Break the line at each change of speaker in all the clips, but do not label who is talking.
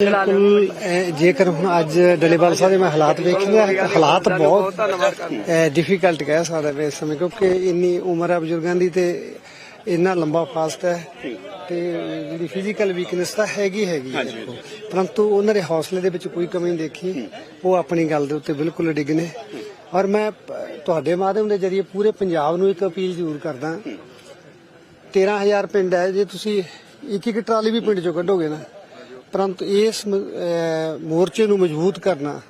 ਬਿਲਕੁਲ ਜੇਕਰ ਹੁਣ ਅੱਜ ਡਲੇਵਾਲ ਸਾਹਿਬ ਦੇ ਮੈਂ ਹਾਲਾਤ ਵੇਖੇ ਹਾਲਾਤ ਬਹੁਤ ਡਿਫਿਕਲਟ ਕਹਿ ਸਕਦਾ ਵੇ ਇਸ ਸਮੇਂ ਕਿਉਂਕਿ ਇੰਨੀ ਉਮਰ ਹੈ ਬਜ਼ੁਰਗਾਂ ਦੀ ਤੇ ਇੰਨਾ ਲੰਬਾ ਫਾਸਟ ਹੈ ਤੇ ਜਿਹੜੀ ਫਿਜ਼ੀਕਲ ਵੀਕਨੈਸ ਤਾਂ ਹੈਗੀ ਹੈਗੀ। ਪਰੰਤੂ ਉਹਨਾਂ ਦੇ ਹੌਸਲੇ ਦੇ ਵਿੱਚ ਕੋਈ ਕਮੀ ਨਹੀਂ ਦੇਖੀ ਉਹ ਆਪਣੀ ਗੱਲ ਦੇ ਉੱਤੇ ਬਿਲਕੁਲ ਡਿੱਗ ਨੇ। ਔਰ ਮੈਂ ਤੁਹਾਡੇ ਮਾਧਿਅਮ ਦੇ ਜਰੀਏ ਪੂਰੇ ਪੰਜਾਬ ਨੂੰ ਇੱਕ ਅਪੀਲ ਜ਼ਰੂਰ ਕਰਦਾ 13000 ਪਿੰਡ ਹੈ ਜੇ ਤੁਸੀਂ ਇੱਕ ਇੱਕ ਟਰਾਲੀ ਵੀ ਪਿੰਡ ਚੋਂ ਕੱਢੋਗੇ ਨਾ ਪਰੰਤੂ ਇਸ ਮੋਰਚੇ ਨੂੰ ਮਜ਼ਬੂਤ ਕਰਨਾ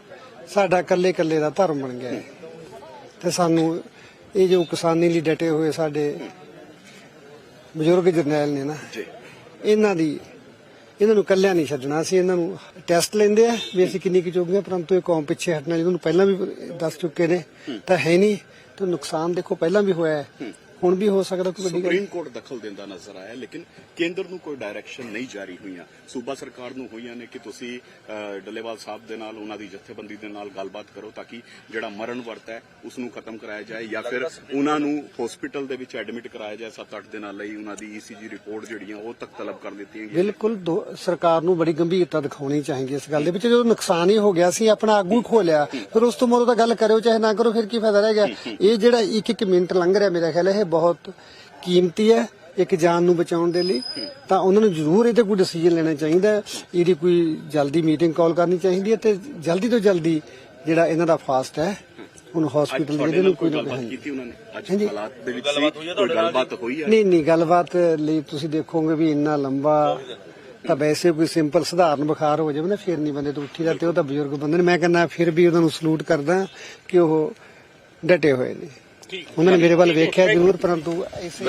ਸਾਡਾ ਇਕੱਲੇ ਇਕੱਲੇ ਦਾ ਧਰਮ ਬਣ ਗਿਆ ਹੈ। ਤੇ ਸਾਨੂੰ ਇਹ ਜੋ ਕਿਸਾਨੀ ਲਈ ਡਟੇ ਹੋਏ ਸਾਡੇ ਬਜ਼ੁਰਗ ਜਰਨੈਲ ਨੇ ਨਾ ਇਹਨਾਂ ਦੀ ਇਹਨਾਂ ਨੂੰ ਕੱਲਿਆਂ ਨਹੀਂ ਛੱਡਣਾ। ਅਸੀਂ ਇਹਨਾਂ ਨੂੰ ਟੈਸਟ ਲੈਂਦੇ ਆ ਵੀ ਅਸੀਂ ਕਿੰਨੀ ਕੁ ਚੁੱਕ ਗਏ ਪਰੰਤੂ ਇਹ ਕੌਮ ਪਿੱਛੇ ਹਟਣਾ ਜਿਹਨੂੰ ਪਹਿਲਾਂ ਵੀ ਦੱਸ ਚੁੱਕੇ ਨੇ ਤਾਂ ਹੈ ਨਹੀਂ। ਤੇ ਨੁਕਸਾਨ ਦੇਖੋ ਪਹਿਲਾਂ ਵੀ ਹੋਇਆ ਹੈ। ਹੁਣ ਵੀ ਹੋ ਸਕਦਾ ਕੋਈ ਵੱਡੀ
ਸੁਪਰੀਮ ਕੋਰਟ ਦਖਲ ਦਿੰਦਾ ਨਜ਼ਰ ਆਇਆ ਲੇਕਿਨ ਕੇਂਦਰ ਨੂੰ ਕੋਈ ਡਾਇਰੈਕਸ਼ਨ ਨਹੀਂ ਜਾਰੀ ਹੋਈਆਂ। ਸੂਬਾ ਸਰਕਾਰ ਨੂੰ ਹੋਈਆਂ ਨੇ ਕਿ ਤੁਸੀਂ ਡੱਲੇਵਾਲ ਸਾਹਿਬ ਦੇ ਨਾਲ ਉਹਨਾਂ ਦੀ ਜਥੇਬੰਦੀ ਦੇ ਨਾਲ ਗੱਲਬਾਤ ਕਰੋ ਤਾਂ ਕਿ ਜਿਹੜਾ ਮਰਨ ਵਰਤ ਹੈ ਉਸ ਨੂੰ ਖਤਮ ਕਰਾਇਆ ਜਾਏ ਜਾਂ ਫਿਰ ਉਹਨਾਂ ਨੂੰ ਹਸਪੀਟਲ ਦੇ ਵਿੱਚ ਐਡਮਿਟ ਕਰਾਇਆ ਜਾਏ 7-8 ਦਿਨਾਂ ਲਈ ਉਹਨਾਂ ਦੀ ਈਸੀਜੀ ਰਿਪੋਰਟ ਜਿਹੜੀਆਂ ਉਹ ਤੱਕ ਤਲਬ ਕਰ ਦਿੱਤੀਆਂ ਗਈਆਂ।
ਬਿਲਕੁਲ ਸਰਕਾਰ ਨੂੰ ਬੜੀ ਗੰਭੀਰਤਾ ਦਿਖਾਉਣੀ ਚਾਹੀਦੀ ਇਸ ਗੱਲ ਦੇ ਵਿੱਚ। ਜਦੋਂ ਨੁਕਸਾਨ ਹੀ ਹੋ ਗਿਆ ਸੀ ਆਪਣਾ ਆਗੂ ਖੋ ਲਿਆ ਫਿਰ ਉਸ ਤੋਂ ਮੋਰੋ ਤਾਂ ਗੱਲ ਕਰਿਓ ਚਾਹੇ ਨਾ ਕਰੋ ਫਿਰ ਕੀ ਫਾਇਦਾ ਰਹਿ ਗਿਆ? ਇਹ ਜਿਹੜਾ ਇੱਕ ਇੱਕ ਮਿੰਟ ਲੰਘ ਰਿਹਾ ਮੇਰਾ ਖਿਆਲ ਹੈ ਇਹ ਬਹੁਤ ਕੀਮਤੀ ਹੈ ਇੱਕ ਜਾਨ ਨੂੰ ਬਚਾਉਣ ਦੇ ਲਈ। ਤਾਂ ਉਹਨਾਂ ਨੂੰ ਜ਼ਰੂਰ ਇਹ ਤੇ ਕੋਈ ਡਿਸੀਜਨ ਲੈਣਾ ਚਾਹੀਦਾ ਹੈ। ਇਹਦੀ ਕੋਈ ਜਲਦੀ ਮੀਟਿੰਗ ਕਾਲ ਕਰਨੀ ਚਾਹੀਦੀ ਹੈ ਤੇ ਜਲਦੀ ਤੋਂ ਜਲਦੀ ਜਿਹੜਾ ਇਹਨਾਂ ਦਾ ਫਾਸਟ ਹੈ ਹੁਣ ਹਸਪੀਟਲ
ਨਾਲ
ਨੂੰ
ਕੋਈ ਗੱਲਬਾਤ ਕੀਤੀ ਉਹਨਾਂ ਨੇ? ਅੱਜ
ਹਾਂਜੀ।
ਹਾਲਾਤ ਦੇ ਵਿੱਚ ਸੀ ਕੋਈ ਗੱਲਬਾਤ ਹੋਈ ਹੈ
ਨਹੀਂ ਨਹੀਂ ਗੱਲਬਾਤ ਲਈ ਤੁਸੀਂ ਦੇਖੋਗੇ ਵੀ ਇੰਨਾ ਲੰਬਾ ਤਾਂ ਵੈਸੇ ਕੋਈ ਸਿੰਪਲ ਸਧਾਰਨ ਬੁਖਾਰ ਹੋ ਜਾਵੇ ਨਾ ਫਿਰ ਨਹੀਂ ਬੰਦੇ ਤੋਂ ਉੱਠੀ ਦਾ ਤੇ ਉਹ ਤਾਂ ਬਜ਼ੁਰਗ ਬੰਦੇ ਨੇ। ਮੈਂ ਕਹਿੰਦਾ ਫਿਰ ਵੀ ਉਹਨਾਂ ਨੂੰ ਸਲੂਟ ਕਰਦਾ ਕਿ ਉਹ ਡਟੇ ਹੋਏ ਨੇ। ਉਹਨਾਂ ਨੇ ਮੇਰੇ ਵੱਲ ਵੇਖਿਆ ਜ਼ਰੂਰ ਪਰੰਤੂ ਇਸੇ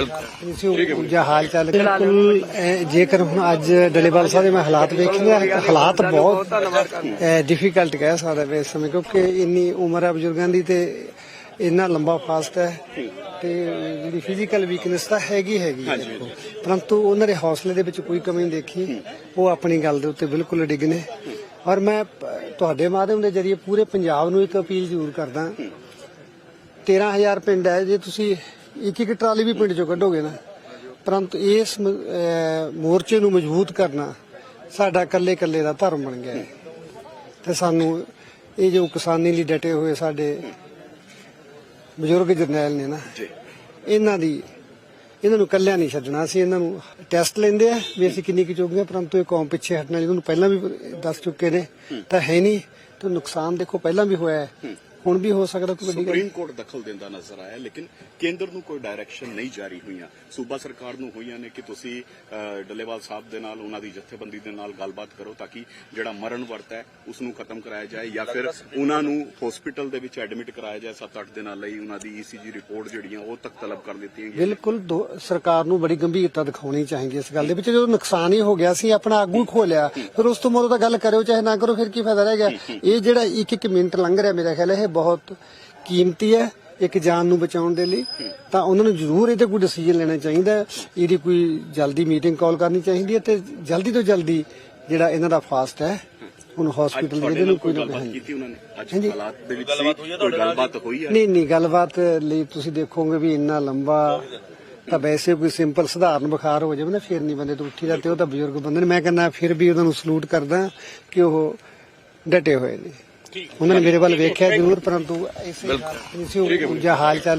ਇਸੇ ਊਰਜਾ ਹਾਲ ਚਾਲ ਬਿਲਕੁਲ ਜੇਕਰ ਹੁਣ ਅੱਜ ਡਲੇਵਾਲ ਸਾਹਿਬ ਦੇ ਮੈਂ ਹਾਲਾਤ ਵੇਖੇ ਹਾਲਾਤ ਬਹੁਤ ਡਿਫਿਕਲਟ ਕਹਿ ਸਕਦਾ ਵੇ ਇਸ ਸਮੇਂ ਕਿਉਂਕਿ ਇੰਨੀ ਉਮਰ ਹੈ ਬਜ਼ੁਰਗਾਂ ਦੀ ਤੇ ਇੰਨਾ ਲੰਬਾ ਫਾਸਟ ਹੈ ਤੇ ਜਿਹੜੀ ਫਿਜ਼ੀਕਲ ਵੀਕਨੈਸ ਤਾਂ ਹੈਗੀ ਹੈਗੀ। ਪਰੰਤੂ ਉਹਨਾਂ ਦੇ ਹੌਸਲੇ ਦੇ ਵਿੱਚ ਕੋਈ ਕਮੀ ਨਹੀਂ ਦੇਖੀ ਉਹ ਆਪਣੀ ਗੱਲ ਦੇ ਉੱਤੇ ਬਿਲਕੁਲ ਡਿੱਗ ਨੇ। ਔਰ ਮੈਂ ਤੁਹਾਡੇ ਮਾਧਿਅਮ ਦੇ ਜਰੀਏ ਪੂਰੇ ਪੰਜਾਬ ਨੂੰ ਇੱਕ ਅਪੀਲ ਜ਼ਰੂਰ ਕਰਦਾ 13000 ਪਿੰਡ ਹੈ ਜੇ ਤੁਸੀਂ ਇੱਕ ਇੱਕ ਟਰਾਲੀ ਵੀ ਪਿੰਡ ਚੋਂ ਕੱਢੋਗੇ ਨਾ ਪਰੰਤੂ ਇਸ ਮੋਰਚੇ ਨੂੰ ਮਜ਼ਬੂਤ ਕਰਨਾ ਸਾਡਾ ਇਕੱਲੇ ਇਕੱਲੇ ਦਾ ਧਰਮ ਬਣ ਗਿਆ ਹੈ। ਤੇ ਸਾਨੂੰ ਇਹ ਜੋ ਕਿਸਾਨੀ ਲਈ ਡਟੇ ਹੋਏ ਸਾਡੇ ਬਜ਼ੁਰਗ ਜਰਨੈਲ ਨੇ ਨਾ ਇਹਨਾਂ ਦੀ ਇਹਨਾਂ ਨੂੰ ਕੱਲਿਆਂ ਨਹੀਂ ਛੱਡਣਾ ਅਸੀਂ ਇਹਨਾਂ ਨੂੰ ਟੈਸਟ ਲੈਂਦੇ ਆ ਵੀ ਅਸੀਂ ਕਿੰਨੀ ਕੁ ਚੁੱਕ ਗਏ ਪਰੰਤੂ ਇਹ ਕੌਮ ਪਿੱਛੇ ਹਟਣਾ ਜਿਹਨੂੰ ਨੂੰ ਪਹਿਲਾਂ ਵੀ ਦੱਸ ਚੁੱਕੇ ਨੇ ਤਾਂ ਹੈ ਨਹੀਂ ਤੇ ਨੁਕਸਾਨ ਦੇਖੋ ਪਹਿਲਾਂ ਵੀ ਹੋਇਆ ਹੈ। ਹੁਣ ਵੀ ਹੋ ਸਕਦਾ ਕੋਈ ਵੱਡੀ
ਸੁਪਰੀਮ ਕੋਰਟ ਦਖਲ ਦਿੰਦਾ ਨਜ਼ਰ ਆਇਆ ਲੇਕਿਨ ਕੇਂਦਰ ਨੂੰ ਕੋਈ ਡਾਇਰੈਕਸ਼ਨ ਨਹੀਂ ਜਾਰੀ ਹੋਈਆਂ। ਸੂਬਾ ਸਰਕਾਰ ਨੂੰ ਹੋਈਆਂ ਨੇ ਕਿ ਤੁਸੀਂ ਡੱਲੇਵਾਲ ਸਾਹਿਬ ਦੇ ਨਾਲ ਉਹਨਾਂ ਦੀ ਜਥੇਬੰਦੀ ਦੇ ਨਾਲ ਗੱਲਬਾਤ ਕਰੋ ਤਾਂ ਕਿ ਜਿਹੜਾ ਮਰਨ ਵਰਤ ਹੈ ਉਸ ਨੂੰ ਖਤਮ ਕਰਾਇਆ ਜਾਏ ਜਾਂ ਫਿਰ ਉਹਨਾਂ ਨੂੰ ਹਸਪੀਟਲ ਦੇ ਵਿੱਚ ਐਡਮਿਟ ਕਰਾਇਆ ਜਾਏ 7-8 ਦਿਨਾਂ ਲਈ ਉਹਨਾਂ ਦੀ ਈਸੀਜੀ ਰਿਪੋਰਟ ਜਿਹੜੀਆਂ ਉਹ ਤੱਕ ਤਲਬ ਕਰ ਦਿੱਤੀਆਂ ਗਈਆਂ
ਬਿਲਕੁਲ ਸਰਕਾਰ ਨੂੰ ਬੜੀ ਗੰਭੀਰਤਾ ਦਿਖਾਉਣੀ ਚਾਹੀਦੀ ਇਸ ਗੱਲ ਦੇ ਵਿੱਚ। ਜਦੋਂ ਨੁਕਸਾਨ ਹੀ ਹੋ ਗਿਆ ਸੀ ਆਪਣਾ ਆਗੂ ਖੋ ਲਿਆ ਫਿਰ ਉਸ ਤੋਂ ਮੋਰੋ ਤਾਂ ਗੱਲ ਕਰਿਓ ਚਾਹੇ ਨਾ ਕਰੋ ਫਿਰ ਕੀ ਫਾਇਦਾ ਰਹਿ ਗਿਆ? ਇਹ ਜਿਹੜਾ ਇੱਕ ਇੱਕ ਮਿੰਟ ਲੰਘ ਰਿਹਾ ਮੇਰਾ ਖਿਆਲ ਹੈ ਇਹ ਬਹੁਤ ਕੀਮਤੀ ਹੈ ਇੱਕ ਜਾਨ ਨੂੰ ਬਚਾਉਣ ਦੇ ਲਈ। ਤਾਂ ਉਹਨਾਂ ਨੂੰ ਜ਼ਰੂਰ ਇਹ ਤੇ ਕੋਈ ਡਿਸੀਜਨ ਲੈਣਾ ਚਾਹੀਦਾ ਹੈ। ਇਹਦੀ ਕੋਈ ਜਲਦੀ ਮੀਟਿੰਗ ਕਾਲ ਕਰਨੀ ਚਾਹੀਦੀ ਹੈ ਤੇ ਜਲਦੀ ਤੋਂ ਜਲਦੀ ਜਿਹੜਾ ਇਹਨਾਂ ਦਾ ਫਾਸਟ ਹੈ ਹੁਣ ਹਸਪੀਟਲ
ਨਾਲ
ਨੂੰ
ਕੋਈ ਗੱਲਬਾਤ ਕੀਤੀ ਉਹਨਾਂ ਨੇ? ਅੱਜ। ਹਾਲਾਤ ਦੇ ਵਿੱਚ ਸੀ ਕੋਈ ਗੱਲਬਾਤ ਹੋਈ ਹੈ?
ਨਹੀਂ ਨਹੀਂ ਗੱਲਬਾਤ ਲਈ ਤੁਸੀਂ ਦੇਖੋਗੇ ਵੀ ਇੰਨਾ ਲੰਬਾ ਤਾਂ ਵੈਸੇ ਕੋਈ ਸਿੰਪਲ ਸਧਾਰਨ ਬੁਖਾਰ ਹੋ ਜਾਵੇ ਨਾ ਫਿਰ ਨਹੀਂ ਬੰਦੇ ਤੋਂ ਉੱਠੀ ਦਾ ਤੇ ਉਹ ਤਾਂ ਬਜ਼ੁਰਗ ਬੰਦੇ ਨੇ। ਮੈਂ ਕਹਿੰਦਾ ਫਿਰ ਵੀ ਉਹਨਾਂ ਨੂੰ ਸਲੂਟ ਕਰਦਾ ਕਿ ਉਹ ਡਟੇ ਹੋਏ ਨੇ। ਉਹਨਾਂ ਨੇ ਮੇਰੇ ਵੱਲ ਵੇਖਿਆ ਜ਼ਰੂਰ ਪਰੰਤੂ ਇਸੇ ਇਸੇ ਊਰਜਾ ਹਾਲ ਚਾਲ